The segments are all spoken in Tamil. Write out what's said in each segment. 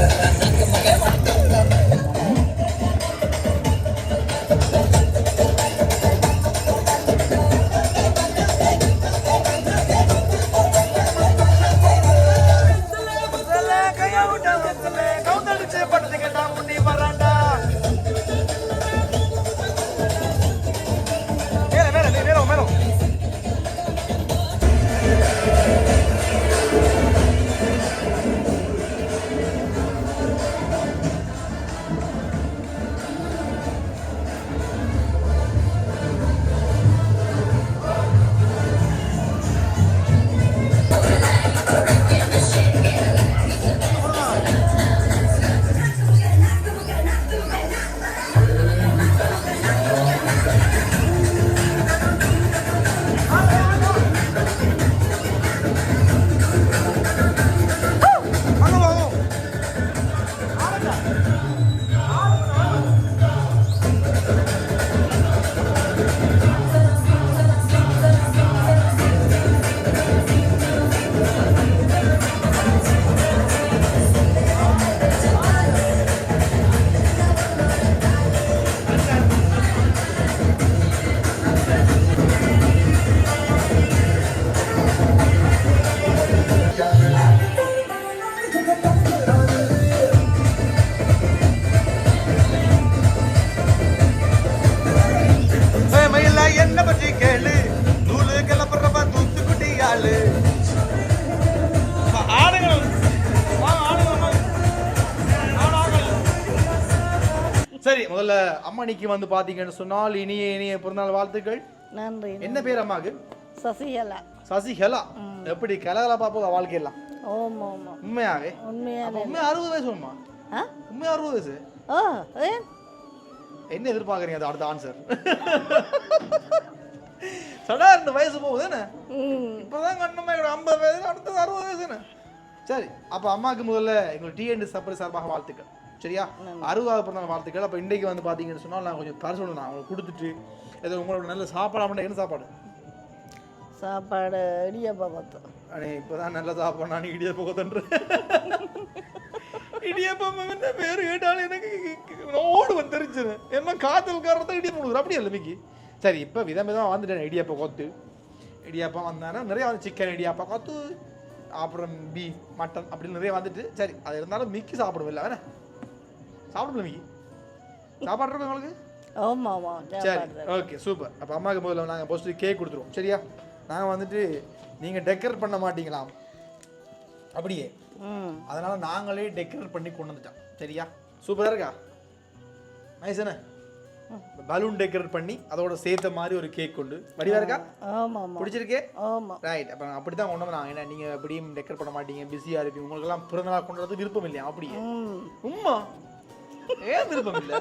Ha ha ha. முதல்ல அம்மணிக்கு வந்து பாத்தீங்கன்னு சொன்னால் இனிய இனிய பிறந்தநாள் வாழ்த்துக்கள். நன்றி என்ன பேர் அம்மாக்கு? சசிகலா. சசி ஹெலா எப்படி கலகலப்பா போக வாழ்க்கையெல்லாம்? ஓம் ஓம் உண்மையாவே? உண்மையான அப்ப உண்மையா அறுபது வயசு உண்மா ஆ? உண்மையா அறுபது வயசு? ஓ என்ன எதிர்பார்க்கறீங்க அது அடுத்த ஆன்சர் சடா ரெண்டு வயசு போகுது என்ன? இப்போதான் கண்ணம்மா ஐம்பது வயசு அடுத்தது அறுபது வயசுன்னு சரி அப்போ அம்மாவுக்கு முதல்ல எங்கள் டிஎன்டி சப்பரி சார்பாக வாழ்த்துக்கள். சரியா? அறுபதாவது பிறந்த வாழ்த்துக்கள். அப்போ இன்றைக்கு வந்து பார்த்தீங்கன்னு சொன்னால் நான் கொஞ்சம் தர சொல்லணும் நான் உங்களுக்கு கொடுத்துட்டு ஏதோ உங்களோட நல்ல சாப்பாடு அப்படின்னா என்ன சாப்பாடு? சாப்பாடு இடியப்பா பார்த்தோம் அடே இப்போதான் நல்ல சாப்பாடு. நான் இடியப்ப கொத்தன்று இடியப்பம் என்ன பேர் கேட்டாலும் எனக்கு ஓடு வந்து தெரிஞ்சுது. என்ன காத்தல் காரணத்தை இடியப்பம் கொடுக்குற அப்படி இல்லை மிக்கி சரி இப்போ விதம் விதமாக வந்துட்டேன் இடியப்ப கொத்து. இடியாப்பம் வந்தானா நிறைய வந்து சிக்கன் இடியாப்பா கொத்து. அப்புறம் பீஃப் மட்டன் அப்படின்னு நிறைய வந்துட்டு. சரி அது இருந்தாலும் மிக்கி சாப்பிடுவில்ல வேணா சாப்பிடுமில்ல மிக்கி சாப்பாடு உங்களுக்கு? ஆமாம் ஆமாம் சரி ஓகே சூப்பர் அப்போ அம்மாவுக்கு முதல்ல நாங்கள் ஃபஸ்ட்டு கேக் கொடுத்துருவோம். சரியா? நாங்கள் வந்துட்டு நீங்கள் டெக்கரேட் பண்ண மாட்டீங்களாம். அப்படியே. ம். அதனால நாங்களே டெக்கரேட் பண்ணி கொண்டு வந்துட்டோம். சரியா? சூப்பராக இருக்கா? நைஸ் என்ன பலூன் டெக்கரேட் பண்ணி அதோட சேர்த்த மாதிரி ஒரு கேக் கொண்டு வடிவா இருக்கா? பிடிச்சிருக்கே? ரைட் அப்போ அப்படி தான் கொண்டு வந்தாங்க ஏன்னா நீங்கள் எப்படியும் டெக்கரேட் பண்ண மாட்டீங்க. பிஸியாக இருப்பீங்க. உங்களுக்கெல்லாம் பிறந்தநாள் கொண்டாடுறது விருப்பம் இல்லையா? அப்படியே. ம். உம்மா. ஏன் விருப்பம் இல்லை?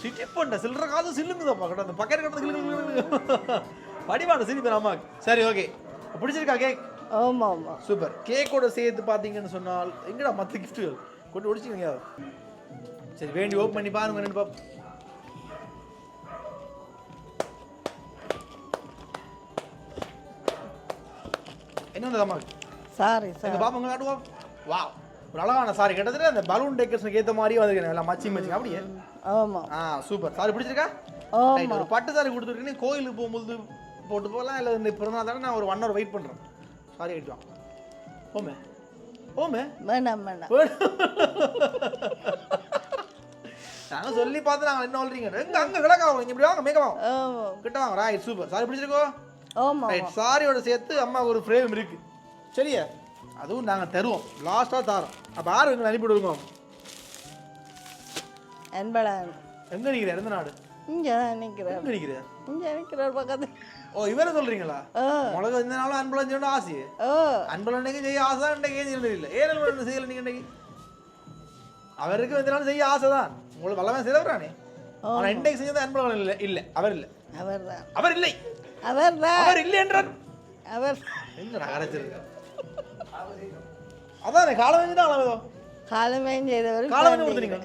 சிட்டி பண்ண சில்லற காசு சில்லுங்குதாப்பா கடை அந்த பக்கத்து கடந்து வடிவான சிரிப்பு அம்மாக்கு சரி ஓகே. பிடிச்சிருக்கா கேக் ஆமாம் ஆமாம் சூப்பர். கேக்கோட சேர்த்து பார்த்தீங்கன்னு சொன்னால் எங்கடா மற்ற கிஃப்ட்டுகள் கொண்டு ஒடிச்சிங்க சரி வேண்டி ஓப்பன் பண்ணி பாருங்க ரெண்டு பாப் என்ன வந்தது அம்மாவுக்கு சாரி சார் பாப்பா காட்டுவோம் வா ஒரு அழகான சாரி கிட்டத்தட்ட அந்த பலூன் டெக்கரேஷனுக்கு ஏற்ற மாதிரியே வந்துருக்கேன் எல்லாம் மச்சி மச்சி. அப்படியே? ஆமாம் ஆ சூப்பர் சாரி பிடிச்சிருக்கா? ஒரு பட்டு சாரி கொடுத்துருக்கேன் கோயிலுக்கு போகும்போது போட்டு போகலாம் இல்லை இந்த பிறந்தநாள் தானே நான் ஒரு ஒன் ஹவர் வெயிட் பண்ணுறேன் சாரி கட்டுவான் ஓமே ஓமே வேண்டாம் வேண்டாம் நாங்க சொல்லி பார்த்து நாங்கள் என்ன சொல்றீங்க? எங்க அங்க கிடக்காவும் இங்க இப்படி வாங்க மேக்கவாகும் ஆமாம் கிட்ட வாங்க ரைட் சூப்பர் சாரி பிடிச்சிருக்கோ? ஆமாம் ரைட் சாரியோட சேர்த்து அம்மா ஒரு ஃப்ரேம் இருக்கு. சரியா? அதுவும் நாங்க தருவோம். லாஸ்டா தரோம். அப்ப யாரும் எங்களை அனுப்பி விடுங்க. என்படான் எங்க நிக்கிற? எந்த நாடு? இங்கே தான் நிற்கிறேன் எங்க நிக்கிற? இங்கே நிற்கிறார் பக்கத்து. ஓ இவரை சொல்றீங்களா? உலகம் இந்த நாளும் அன்புலம் செய்யணும் ஆசை ஓ இன்னைக்கு செய்ய ஆசை தான் இன்னைக்கு ஏன் செய்யறது இல்லை? ஏன் அன்புலம் செய்யல நீங்க இன்னைக்கு அவருக்கு இந்த நாள் செய்ய ஆசை தான். உங்களுக்கு வல்லவன் செய்தவரானே. ஆனா இன்றைக்கு செஞ்சது அன்புலம் இல்லை. இல்லை. அவர் இல்லை. அவர் தான். அவர் இல்லை. அவர் தான். அவர் இல்லை என்றார். அவர் எங்க அரைச்சிருக்க அதான் காலம் வெஞ்சுதான் அளவு காலமையும் செய்தவர் காலம் என்ன கொடுத்தீங்க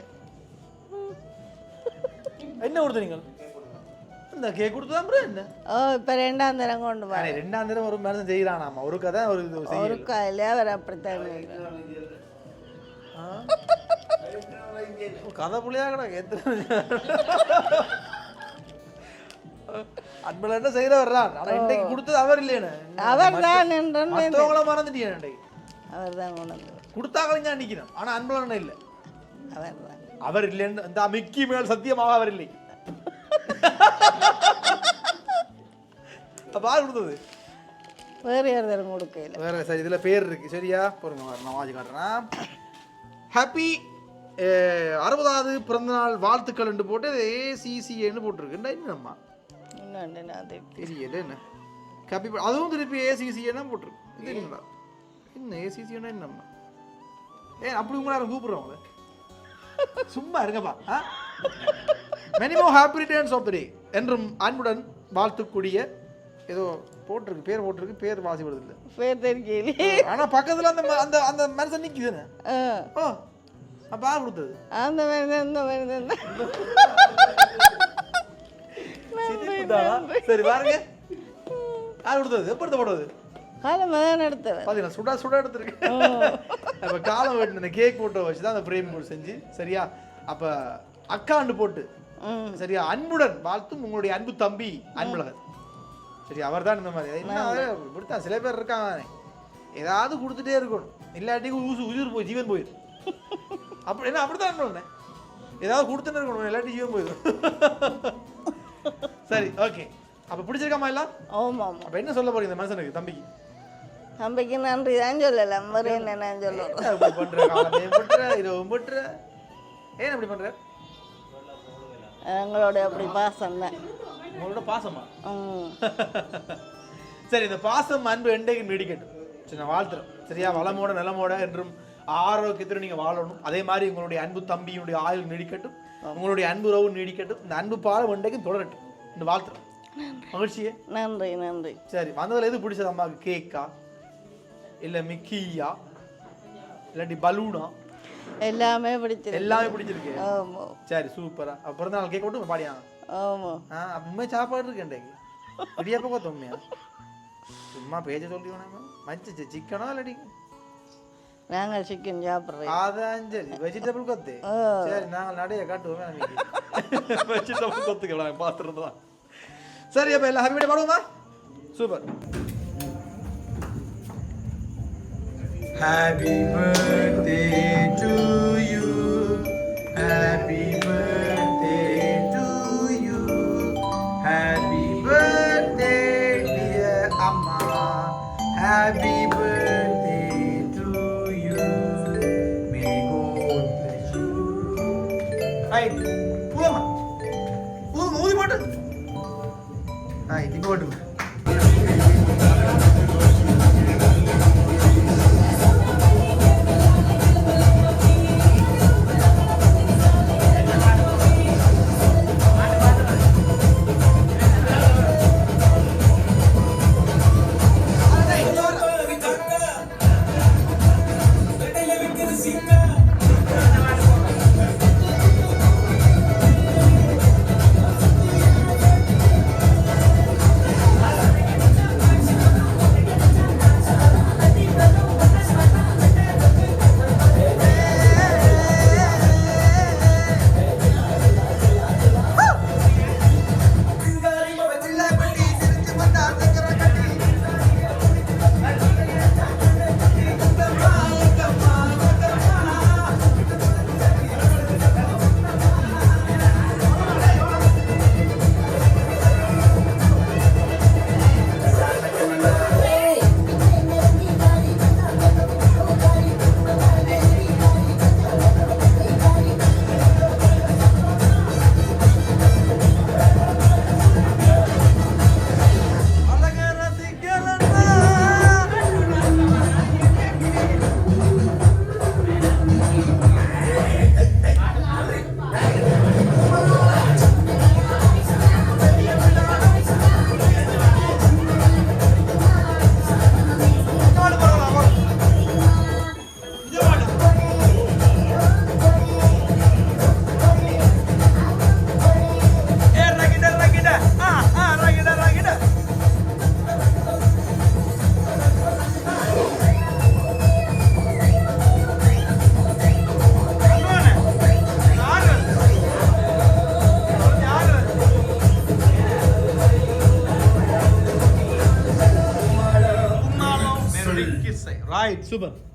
என்ன கொடுத்தீங்க இந்த கேக் அப்புறம் என்ன? ஓ இப்போ ரெண்டாம் தரம் கொண்டு வர அண்ணே, ரெண்டாம் தடவை ஒரு மனுஷன் செய்யறானாமா ஒரு கதை ஒரு ஒரு காலையிலே அவர் அப்படித்தான் கதை புள்ளியா கிடக்கு எத்தனை அன்புல என்ன செய்யற வர்றான் ஆனா இன்னைக்கு கொடுத்தது அவர் இல்லையேன்னு அவர் தான் மற்றவங்கள மறந்துட்டீங்க இன்னைக்கு அவர் தான். கொடுத்தாங்களும் நான் நிக்கிறேன் ஆனா அன்புல இல்லை. அவர் தான் அவர் இல்லைன்னு இந்த மிக்கி மேல் சத்தியமாக அவர் இல்லை அப்ப யார் கொடுத்தது? வேறு யாரும் கொடுக்கல. வேற சரி இதுல பேர் இருக்கு. சரியா? வர நான் வாசி காட்டுறேன். ஹாப்பி அறுபதாவது பிறந்தநாள் வாழ்த்துக்கள் என்று போட்டு ஏசிசிஏன்னு போட்டிருக்கு. என்னம்மா இன்னொன்று நான் திருப்பி தெரியல என்ன ஹாப்பி அதுவும் திருப்பி ஏசிசிஏன்னா போட்டிருக்கு இது என்னடா என்ன ஏசிசிஏன்னா என்னம்மா ஏன் அப்படி உங்களை யாரும் கூப்பிடுறவங்க சும்மா இருங்கப்பா many more happy returns of the day என்றும் அன்புடன் வாழ்த்துக்கூடிய ஏதோ போட்டிருக்கு பேர் போட்டிருக்கு பேர் வாசி வருது இல்லை பேர் தெரியலையே ஆனா பக்கத்துல அந்த ம- அந்த அந்த மனுஷன் நிக்குதுன்னு ஆ ஓ அப்ப கொடுத்தது அந்த தான் இந்த மாதிரி சிரிப்புதானா? சரி பாருங்க. யார் கொடுத்தது? எப்ப எடுத்து போடுறது காலம் தான் பாத்தீங்களா? சுடா சுடா எடுத்துருக்கு. அப்ப காலம் வெட்டின கேக் போட்டோ வச்சு தான் அந்த ஃப்ரேம் செஞ்சு சரியா? அப்ப அக்காண்டு போட்டு சரியா? அன்புடன் வாழ்த்தும் உங்களுடைய அன்பு தம்பி அன்புலகர். சரி அவர் தான் இந்த மாதிரி. இப்படித்தான் சில பேர் இருக்காங்க. ஏதாவது கொடுத்துட்டே இருக்கணும். இல்லாட்டி உசு உயிர் போய் ஜீவன் போயிடும் அப்படி என்ன அப்படித்தான் ஏதாவது கொடுத்துட்டே இருக்கணும் இல்லாட்டி ஜீவன் போயிடும் சரி ஓகே அப்ப பிடிச்சிருக்காமா எல்லாம்? ஆமாம். ஆமாம் அப்ப என்ன சொல்ல போறீங்க இந்த மனுஷனுக்கு தம்பிக்கு? தம்பிக்கு நன்றி தான் சொல்லலாம் வேறு என்ன பண்ற? இரவும் பண்ற? ஏன் இப்படி பண்ற? எங்களோட அப்படி பாசம் தான். உங்களோட பாசமா? சரி இந்த பாசம் அன்பு என்றைக்கு நீடிக்கட்டும். சரி நான் வாழ்த்துறேன். சரியா? வளமோட நலமோட என்றும் ஆரோக்கியத்தோட நீங்க வாழணும். அதே மாதிரி உங்களுடைய அன்பு தம்பியினுடைய ஆயுள் நீடிக்கட்டும். உங்களுடைய அன்பு உறவு நீடிக்கட்டும். இந்த அன்பு பாலம் என்றைக்கும் தொடரட்டும். இந்த வாழ்த்துறேன் மகிழ்ச்சியே. நன்றி நன்றி. சரி வந்ததுல எது பிடிச்சது அம்மாவுக்கு கேக்கா இல்ல மிக்கியா இல்லாட்டி பலூனா? எல்லாமே பிடிச்சிருக்கு. எல்லாமே பிடிச்சிருக்கு. சரி சூப்பரா அப்ப பிறந்த நாள் கேக் மட்டும் பாடியாங்க ஆமாம் ஆ அப்பமே சாப்பாடு இருக்கு இன்றைக்கு இடியாப்ப கொத்தம்மையா? சும்மா பேஜ சொல்லி வேணாமா மச்சிச்சு சிக்கனோ இல்லாட்டி? நாங்கள் சிக்கன் சாப்பிட்றோம். அதான் சரி வெஜிடபிள் கொத்து. சரி நாங்கள் நடைய காட்டுவோம் வெஜிடபிள் கொத்துக்கலாம் பார்த்துருந்தோம் சரி அப்போ எல்லாம் ஹாப்பி பாடுவோமா super Happy birthday to you. Happy birthday to you. Happy birthday, dear Amma. Happy birthday to you. May God bless you. Hai, ஊதுமா ஊதுமா ஊதி போட்டு ഇങ്ങോട്ട് இப்போ போட்டு ரைட் சூப்பர்